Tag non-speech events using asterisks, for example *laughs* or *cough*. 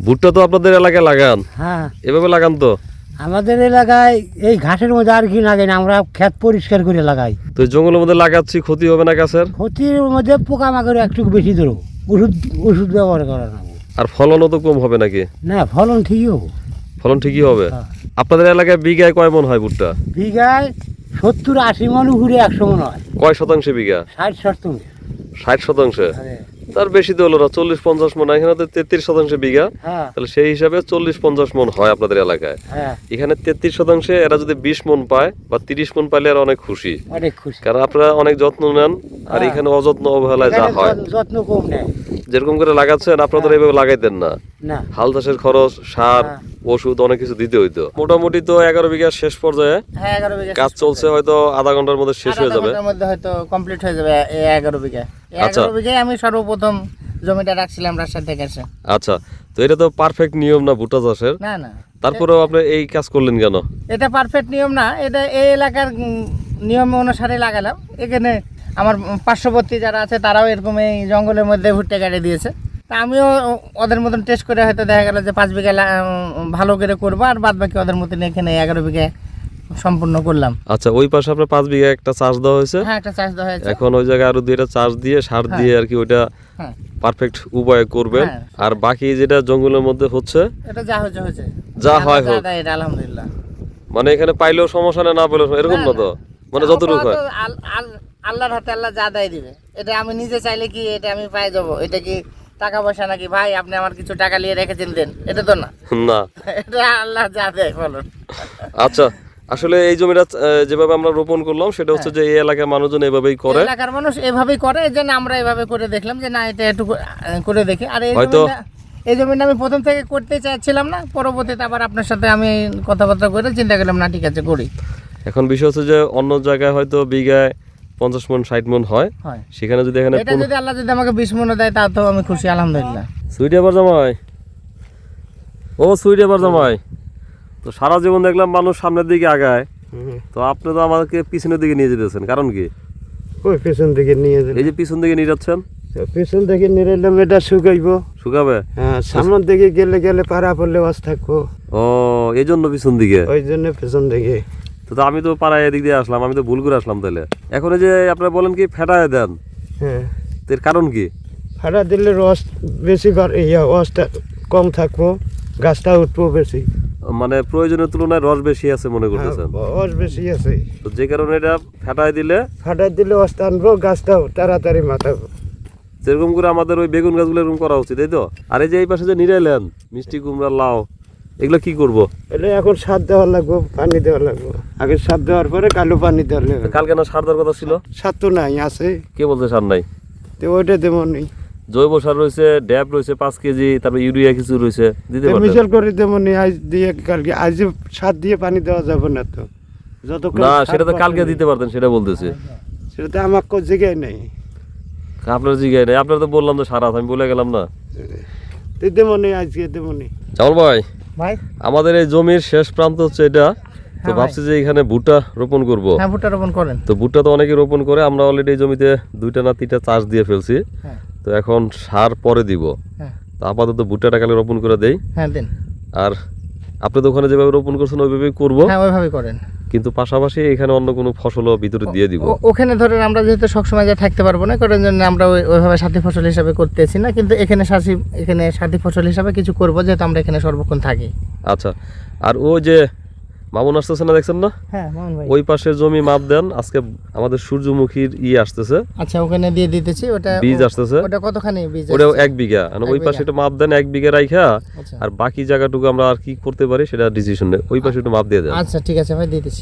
ভুট্টা তো আপনাদের এলাকায় লাগান। হ্যাঁ। এভাবে লাগান তো? আমাদের এলাকায় এই ঘাসের মধ্যে আর কি লাগে না আমরা ক্ষেত পরিষ্কার করে লাগাই। তো জঙ্গলের মধ্যে লাগাচ্ছি ক্ষতি হবে না গাছের? ক্ষতির মধ্যে পোকামাকড় একটু বেশি ধরো ওষুধ ওষুধ ব্যবহার করা না আর ফলনও তো কম হবে নাকি? না ফলন ঠিকই হব। ফলন ঠিকই হবে? হ্যাঁ। আপনাদের এলাকায় বিঘায় কয় মন হয় ভুট্টা? বিঘায় সত্তর আশি মন ঘুরে একশো মন হয়। কয় শতাংশে বিঘা? ষাট সত্তর ষাট শতাংশে। তার বেশি তো হলো না চল্লিশ পঞ্চাশ মন এখানে তো তেত্রিশ শতাংশ বিঘা। হ্যাঁ। তাহলে সেই হিসাবে চল্লিশ পঞ্চাশ মন হয় আপনাদের এলাকায়। হ্যাঁ। এখানে তেত্রিশ শতাংশে এরা যদি বিশ মন পায় বা তিরিশ মন পাইলে এরা অনেক খুশি। কারণ আপনারা অনেক যত্ন নেন আর হ্যাঁ। এখানে অযত্ন অবহেলায় যা হয়। যত্ন কম নেয়। যেরকম করে লাগাচ্ছেন হ্যাঁ। এইভাবে লাগাইতেন না। হাল চাষের খরচ সার হ্যাঁ। ওষুধ অনেক কিছু দিতে হইতো। মোটামুটি তো এগারো বিঘা শেষ পর্যায়ে। হ্যাঁ কাজ চলছে হয়তো আধা ঘণ্টার মধ্যে শেষ হয়ে যাবে। মধ্যে হয়তো কমপ্লিট হয়ে যাবে এগারো বিঘা। আচ্ছা। এগারো বিঘায় আমি সর্বপ্রথম জমিটা রাখছিলাম রাজশাহী থেকে এসে। আচ্ছা তো এটা তো পারফেক্ট নিয়ম না ভুট্টা চাষের? না না। তারপরেও আপনি এই কাজ করলেন কেন? এটা পারফেক্ট নিয়ম না এটা এই এলাকার নিয়ম অনুসারে লাগালাম। এখানে আমার পার্শ্ববর্তী যারা আছে তারাও এরকম এই জঙ্গলের মধ্যে ভুট্টা কেটে দিয়েছে। তা আমিও ওদের মতন টেস্ট করে হয়তো দেখা গেল যে পাঁচ বিঘা ভালো করে করব আর বাদ বাকি ওদের মতন এখানে এগারো বিঘা সম্পূর্ণ করলাম। আচ্ছা ওই পাশে আপনার পাঁচ বিঘা একটা চাষ দেওয়া হয়েছে? হ্যাঁ একটা চাষ দেওয়া হয়েছে। এখন ওই জায়গায় আরও দুইটা চাষ দিয়ে সার হ্যাঁ। দিয়ে আর কি ওইটা হ্যাঁ। পারফেক্ট উপায়ে করবেন। হ্যাঁ। আর বাকি যেটা জঙ্গলের মধ্যে হচ্ছে? এটা যা হয়েছে হয়েছে। যা হয় হোক। আলহামদুলিল্লাহ। মানে এখানে পাইলেও সমস্যা নেই না পেলেও এরকম না তো? মানে যতটুকু হয়। আল্লাহর হাতে আল্লাহ যা দেয় দিবে। এটা আমি নিজে চাইলে কি এটা আমি পাই যাব? এটা কি টাকা পয়সা নাকি? ভাই আপনি আমার কিছু টাকা নিয়ে রেখেছেন দেন। এটা তো না। না। *laughs* এটা আল্লাহ যা দেয় বলুন। আচ্ছা আসলে এই জমিটা যেভাবে আমরা রোপণ করলাম সেটা হচ্ছে যে এই এলাকার মানুষজন এভাবেই করে। এলাকার মানুষ এভাবেই করে এই জন্য আমরা এভাবে করে দেখলাম যে না এটা একটু করে- দেখি। আর এই হয়তো- জমিটা এই জমিটা আমি প্রথম থেকে করতে চাইছিলাম না পরবর্তীতে আবার আপনার সাথে আমি কথাবার্তা করে চিন্তা করলাম না ঠিক আছে করি। এখন বিষয় হচ্ছে যে অন্য জায়গায় হয়তো বিঘায় পঞ্চাশ মন ষাট মন হয়। হয়। সেখানে যদি এখানে এটা যদি আল্লাহ যদি আমাকে বিশ মনে দেয় তা তো আমি খুশি আলহামদুলিল্লাহ। সুইট এবার জামাই। ও সুইট এবার জামাই। তো সারা জীবন দেখলাম মানুষ সামনের দিকে আগায়। তো আপনি তো আমাকে পিছনের দিকে নিয়ে যেতেছেন কারণ কি? ওই পেছন দিকে নিয়ে এই যে পিছন দিকে নিয়ে যাচ্ছেন? পেছন দিকে নিয়ে এলাম এটা শুকাইব। শুকাবে? হ্যাঁ সামনের দিকে গেলে গেলে পাড়া পড়লে বাস থাকব। ও এই জন্য পিছন দিকে? ওই জন্য পেছন দিকে। তো আমি তো পাড়ায় এদিক দিয়ে আসলাম আমি তো ভুল করে আসলাম তাহলে এখন যে আপনারা বলেন কি ফেটায় দেন। হ্যাঁ। এর কারণ কি? ফাটা দিলে রস বেশি ইয়া রসটা কম থাকব গাছটা উঠবো বেশি। মানে প্রয়োজনের তুলনায় রস বেশি আছে মনে করতেছেন? হ্যাঁ, রস বেশি আছে। তো যে কারণে এটা ফেটায় দিলে ফাটা দিলে রসটা আনব গাছটাও তাড়াতাড়ি মাথাবো যেরকম করে আমাদের ওই বেগুন গাছগুলো এরকম করা উচিত তাই তো? আর এই যে এই পাশে যে নিরাইলেন মিষ্টি কুমড়া লাউ। এগুলো কি করব? এটা এখন সার দেওয়া লাগবো পানি দেওয়া লাগবো। আগে সার দেওয়ার পরে কালো পানি দেওয়া লাগবে। কালকে না সার দেওয়ার কথা ছিল? সার তো নাই আছে। কে বলছে সার নাই? তো ওইটা দেবো নি জৈব সার রয়েছে ড্যাপ রয়েছে পাঁচ কেজি তারপর ইউরিয়া কিছু রয়েছে দিতে পারতেন মিশাল করে দেবো নি আজ দিয়ে কালকে আজ সার দিয়ে পানি দেওয়া যাবে না তো। যত না সেটা তো কালকে দিতে পারতেন সেটা বলতেছে। সেটা তো আমার কোনো জায়গায় নেই। আপনার জিগাই নাই আপনার তো বললাম তো সারা আমি বলে গেলাম না। দেবো নি আজকে দেবো নি চাউল ভাই। ভাই? আমাদের এই জমির শেষ প্রান্ত হচ্ছে এটা। তো হ্যাঁ ভাবছি যে এখানে ভুট্টা রোপণ করব। হ্যাঁ ভুট্টা রোপণ করেন। তো ভুট্টা তো অনেকে রোপণ করে আমরা অলরেডি এই জমিতে দুইটা না তিনটা চাষ দিয়ে ফেলছি। হ্যাঁ। তো এখন সার পরে দিব। হ্যাঁ। তো আপাতত ভুট্টাটা কালে রোপণ করে দেই। হ্যাঁ দেন। আর আপনি তো ওখানে যেভাবে রোপণ করছেন ওইভাবেই করব। হ্যাঁ ওইভাবে করেন। কিন্তু পাশাপাশি এখানে অন্য কোনো ফসলও ভিতরে দিয়ে দিব। ওখানে ধরেন আমরা যেহেতু সবসময় যা থাকতে পারব না কারণ জন্য আমরা ওইভাবে সাথী ফসল হিসাবে করতেছি না কিন্তু এখানে সাথী এখানে সাথী ফসল হিসাবে কিছু করব যেহেতু আমরা এখানে সর্বক্ষণ থাকি। আচ্ছা আর ও যে মামুন আসতেছে না দেখছেন না? হ্যাঁ ভাই। ওই পাশে জমি মাপ দেন আজকে আমাদের সূর্যমুখীর ই আসতেছে। আচ্ছা ওখানে দিয়ে দিতেছি ওটা বীজ আসতেছে। ওটা কতখানি বীজ ওটা এক বিঘা। মানে ওই পাশে। একটু মাপ দেন এক বিঘা রাইখা আচ্ছা। আর বাকি জায়গাটুকু আমরা আর কি করতে পারি সেটা ডিসিশন নেই। ওই পাশে একটু মাপ দিয়ে দেন। আচ্ছা ঠিক আছে ভাই দিচ্ছি